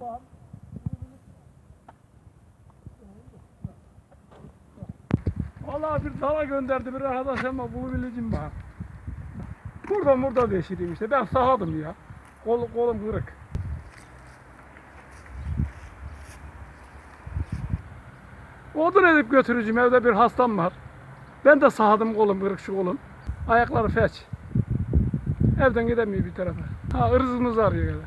bak. Vallahi bir dala gönderdi bir arkadaş ama bunu bileceğim bak. Burada burada deşireyim işte. Ben sahadım ya. Kol, kolum kırık. Odun edip götüreceğim. Evde bir hastam var. Ben de sahadım kolum kırık şu kolum. Ayakları feç. Evden gidemiyor bir tarafa. Ha ırzımız arıyor gene.